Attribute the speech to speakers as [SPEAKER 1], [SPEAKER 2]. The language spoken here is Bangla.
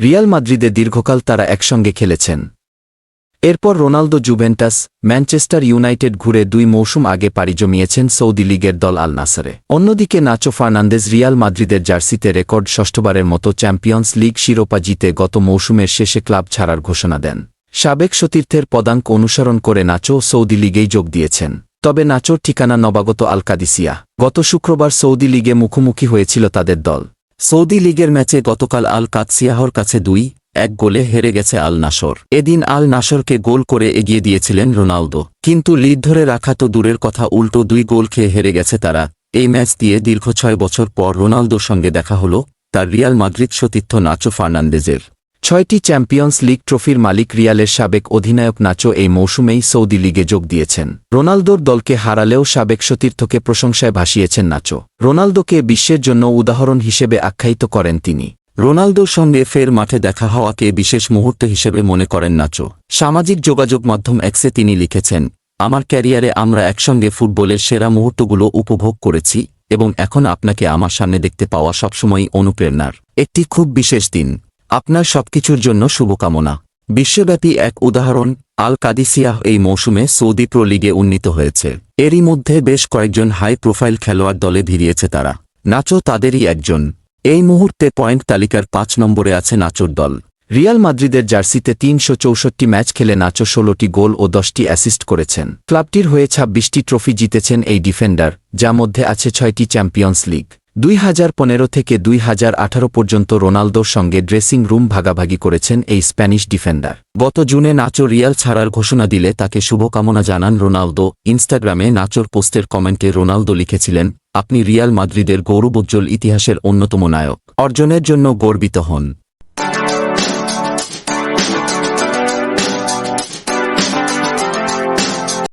[SPEAKER 1] রিয়াল মাদ্রিদে দীর্ঘকাল তারা একসঙ্গে খেলেছেন। এরপর রোনালদো, জুভেন্টাস, ম্যানচেস্টার ইউনাইটেড ঘুরে দুই মৌসুম আগে পাড়ি জমিয়েছেন সৌদি লীগের দল আল নাসারে। অন্যদিকে নাচো ফার্নান্দেজ রিয়াল মাদ্রিদের জার্সিতে রেকর্ড ষষ্ঠবারের মতো চ্যাম্পিয়ন্স লিগ শিরোপা জিতে গত মৌসুমের শেষে ক্লাব ছাড়ার ঘোষণা দেন। সাবেক সতীর্থের পদাঙ্ক অনুসরণ করে নাচো সৌদি লিগেই যোগ দিয়েছেন। তবে নাচোর ঠিকানা নবাগত আলকাদিসিয়া। গত শুক্রবার সৌদি লিগে মুখোমুখি হয়েছিল তাদের দল।
[SPEAKER 2] সৌদি লীগের ম্যাচে গতকাল আল কাতসিয়াহর কাছে দুই, এক গোলে হেরে গেছে আল নাসর। এদিন আল নাসরকে গোল করে এগিয়ে দিয়েছিলেন রোনালদো। কিন্তু লিড ধরে রাখা তো দূরের কথা, উল্টো দুই গোল খেয়ে হেরে গেছে তারা। এই ম্যাচ দিয়ে দীর্ঘ ছয় বছর পর রোনালদোর সঙ্গে দেখা হল তার রিয়াল মাদ্রিদ সতীর্থ নাচো ফার্নান্দেজের।
[SPEAKER 1] ছয়টি চ্যাম্পিয়ন্স লিগ ট্রফির মালিক রিয়ালের সাবেক অধিনায়ক নাচো এই মৌসুমেই সৌদি লিগে যোগ দিয়েছেন। রোনালদোর দলকে হারালেও সাবেক সতীর্থকে প্রশংসায় ভাসিয়েছেন নাচো। রোনালদোকে বিশ্বের জন্য উদাহরণ হিসেবে আখ্যায়িত করেন তিনি।
[SPEAKER 2] রোনালদোর সঙ্গে ফের মাঠে দেখা হওয়াকে বিশেষ মুহূর্ত হিসেবে মনে করেন নাচো। সামাজিক যোগাযোগ মাধ্যম এক্সে তিনি লিখেছেন, আমার ক্যারিয়ারে আমরা একসঙ্গে ফুটবলের সেরা মুহূর্তগুলো উপভোগ করেছি এবং এখন আপনাকে আমার সামনে দেখতে পাওয়া সবসময়ই অনুপ্রেরণার একটি খুব বিশেষ দিন। আপনার সবকিছুর জন্য শুভকামনা। বিশ্বব্যাপী এক উদাহরণ, আল কাদিসিয়াহ এই মৌসুমে সৌদি প্রো লিগে উন্নীত হয়েছে। এরই মধ্যে বেশ কয়েকজন হাই প্রোফাইল খেলোয়াড় দলে ভিড়িয়েছে তারা। নাচো তাদেরই একজন। এই মুহূর্তে পয়েন্ট তালিকার পাঁচ নম্বরে আছে নাচোর দল।
[SPEAKER 1] রিয়াল মাদ্রিদের জার্সিতে তিনশো চৌষট্টি ম্যাচ খেলে নাচো ষোলোটি গোল ও দশটি অ্যাসিস্ট করেছেন। ক্লাবটির হয়ে ছাব্বিশটি ট্রফি জিতেছেন এই ডিফেন্ডার, যা মধ্যে আছে ছয়টি চ্যাম্পিয়ন্স লিগ। দুই হাজার পনেরো থেকে দুই হাজার আঠারো পর্যন্ত রোনালদোর সঙ্গে ড্রেসিং রুম ভাগাভাগি করেছেন এই স্প্যানিশ ডিফেন্ডার।
[SPEAKER 2] গত জুনে নাচো রিয়াল ছাড়ার ঘোষণা দিলে তাকে শুভকামনা জানান রোনালদো। ইনস্টাগ্রামে নাচোর পোস্টের কমেন্টে রোনালদো লিখেছিলেন, আপনি রিয়াল মাদ্রিদের গৌরবোজ্জ্বল ইতিহাসের অন্যতম নায়ক। অর্জনের জন্য গর্বিত হন।